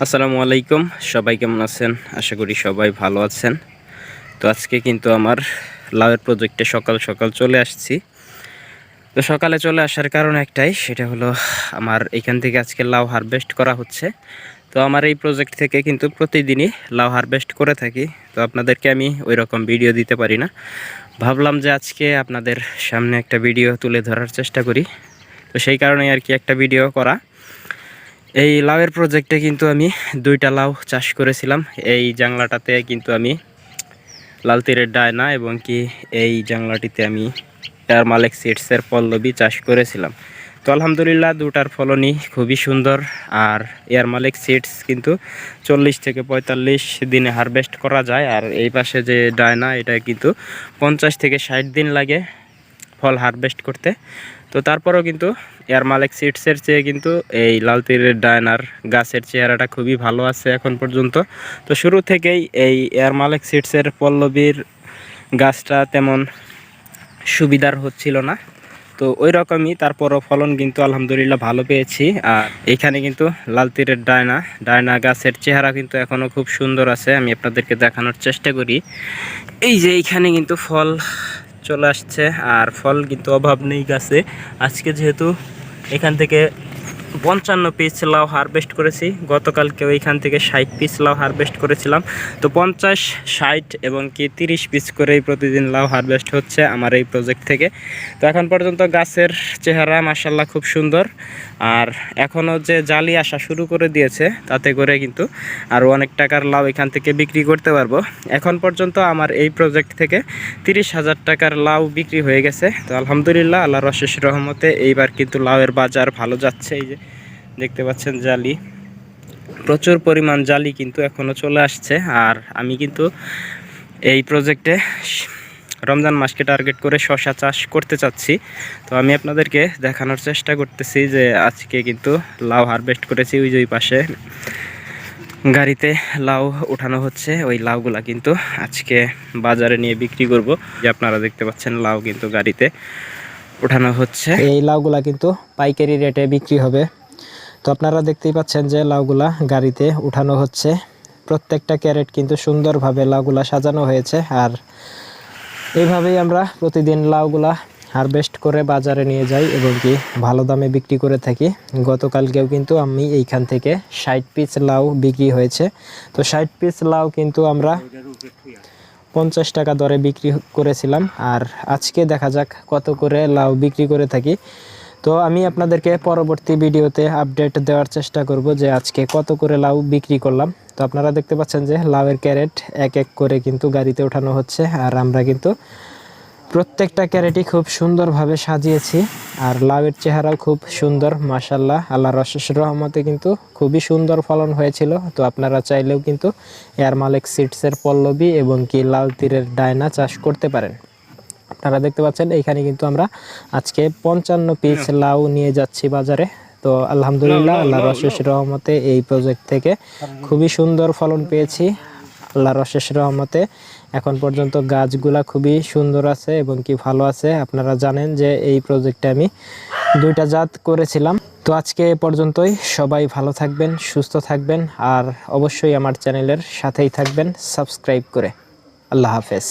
আসসালামু আলাইকুম। সবাই কেমন আছেন? আশা করি সবাই ভালো আছেন। তো আজকে কিন্তু আমার লাউয়ের প্রজেক্টে সকাল সকাল চলে আসছি। তো সকালে চলে আসার কারণ একটাই, সেটা হলো আমার এখান থেকে আজকে লাউ হারভেস্ট করা হচ্ছে। তো আমার এই প্রজেক্ট থেকে কিন্তু প্রতিদিনই লাউ হারভেস্ট করে থাকি। তো আপনাদেরকে আমি ওই রকম ভিডিও দিতে পারি না। ভাবলাম যে আজকে আপনাদের সামনে একটা ভিডিও তুলে ধরার চেষ্টা করি। তো সেই কারণেই আর কি একটা ভিডিও করা। এই লাউয়ের প্রজেক্টে কিন্তু আমি দুইটা লাউ চাষ করেছিলাম। এই জাংলাটাতে কিন্তু আমি লাল তীরের ডায়না এবং কি এই জাংলাটিতে আমি এয়ার মালেক সিডসের পল্লবী চাষ করেছিলাম। তো আলহামদুলিল্লাহ দুটার ফলনই খুবই সুন্দর আর এয়ার মালিক সিডস কিন্তু চল্লিশ থেকে পঁয়তাল্লিশ দিনে হারভেস্ট করা যায় আর এই পাশে যে ডায়না, এটা কিন্তু পঞ্চাশ থেকে ষাট দিন লাগে ফল হারভেস্ট করতে। তো তারপরেও কিন্তু এয়ার মালিক সিডসের চেয়ে কিন্তু এই লাল তীরের ডায়নার গাছের চেহারাটা খুবই ভালো আছে এখন পর্যন্ত। তো শুরু থেকেই এই এয়ার মালিক সিডসের পল্লবীর গাছটা তেমন সুবিধার হচ্ছিল না। তো ওই রকমই তারপরও ফলন কিন্তু আলহামদুলিল্লাহ ভালো পেয়েছি। আর এখানে কিন্তু লাল তীরের ডায়না ডায়না গাছের চেহারা কিন্তু এখনও খুব সুন্দর আছে। আমি আপনাদেরকে দেখানোর চেষ্টা করি। এই যে এইখানে কিন্তু ফল চলে আসছে আর ফল কিন্তু অভাব নেই গাছে। আজকে যেহেতু এখান থেকে পঞ্চান্ন পিস লাউ হারভেস্ট করেছি। গতকালকেও এইখান থেকে ষাট পিস লাউ হারভেস্ট করেছিলাম। তো পঞ্চাশ, ষাট এবং কি তিরিশ পিস করেই প্রতিদিন লাউ হারভেস্ট হচ্ছে আমার এই প্রজেক্ট থেকে। তো এখন পর্যন্ত গাছের চেহারা মাসাল্লাহ খুব সুন্দর। আর এখনও যে জালি আসা শুরু করে দিয়েছে, তাতে করে কিন্তু আরও অনেক টাকার লাউ এখান থেকে বিক্রি করতে পারব। এখন পর্যন্ত আমার এই প্রজেক্ট থেকে তিরিশ হাজার টাকার লাউ বিক্রি হয়ে গেছে। তো আলহামদুলিল্লাহ, আল্লাহর অশেষ রহমতে এইবার কিন্তু লাউয়ের বাজার ভালো যাচ্ছে। এই যে দেখতে পাচ্ছেন জালি। প্রচুর পরিমাণ জালি কিন্তু এখনও চলে আসছে। আর আমি কিন্তু এই প্রজেক্টে রমজান মাসকে টার্গেট করে শশা চাষ করতে চাচ্ছি। তো আমি আপনাদেরকে দেখানোর চেষ্টা করতেছি যে আজকে কিন্তু লাউ হারভেস্ট করেছি। ওই যে ওই পাশে গাড়িতে লাউ উঠানো হচ্ছে। ওই লাউগুলা কিন্তু আজকে বাজারে নিয়ে বিক্রি করব। যে আপনারা দেখতে পাচ্ছেন লাউ কিন্তু গাড়িতে উঠানো হচ্ছে। এই লাউগুলা কিন্তু পাইকারি রেটে বিক্রি হবে। তো আপনারা দেখতেই পাচ্ছেন যে লাউগুলা গাড়িতে উঠানো হচ্ছে। প্রত্যেকটা ক্যারেট কিন্তু সুন্দরভাবে লাউগুলা সাজানো হয়েছে আর এইভাবেই আমরা প্রতিদিন লাউগুলা হারভেস্ট করে বাজারে নিয়ে যাই এবং কি ভালো দামে বিক্রি করে থাকি। গতকালকেও কিন্তু আমি এইখান থেকে ষাট পিস লাউ বিক্রি হয়েছে। তো ষাট পিস লাউ কিন্তু আমরা পঞ্চাশ টাকা দরে বিক্রি করেছিলাম আর আজকে দেখা যাক কত করে লাউ বিক্রি করে থাকি। তো আমি আপনাদেরকে পরবর্তী ভিডিওতে আপডেট দেওয়ার চেষ্টা করব যে আজকে কত করে লাউ বিক্রি করলাম। তো আপনারা দেখতে পাচ্ছেন যে লাউয়ের ক্যারেট এক এক করে কিন্তু গাড়িতে ওঠানো হচ্ছে আর আমরা কিন্তু প্রত্যেকটা ক্যারেটই খুব সুন্দরভাবে সাজিয়েছি আর লাউয়ের চেহারাও খুব সুন্দর মাসাল্লাহ আল্লাহ অশেষ রহমতে কিন্তু খুবই সুন্দর ফলন হয়েছিল। তো আপনারা চাইলেও কিন্তু এয়ার মালিক সিডসের পল্লবী এবং কি লাল তীরের ডায়না চাষ করতে পারেন। আপনারা দেখতে পাচ্ছেন এইখানে কিন্তু আমরা আজকে পঞ্চান্ন পিস লাউ নিয়ে যাচ্ছি বাজারে। তো আলহামদুলিল্লাহ আল্লাহ অশেষ রহমতে এই প্রজেক্ট থেকে খুবই সুন্দর ফলন পেয়েছি। আল্লাহর অশেষ রহমতে এখন পর্যন্ত গাছগুলা খুবই সুন্দর আছে এবং কি ভালো আছে। আপনারা জানেন যে এই প্রজেক্টে আমি দুইটা জাত করেছিলাম। তো আজকে এ পর্যন্তই সবাই ভালো থাকবেন সুস্থ থাকবেন আর অবশ্যই আমার চ্যানেলের সাথেই থাকবেন। সাবস্ক্রাইব করে। আল্লাহ হাফেজ।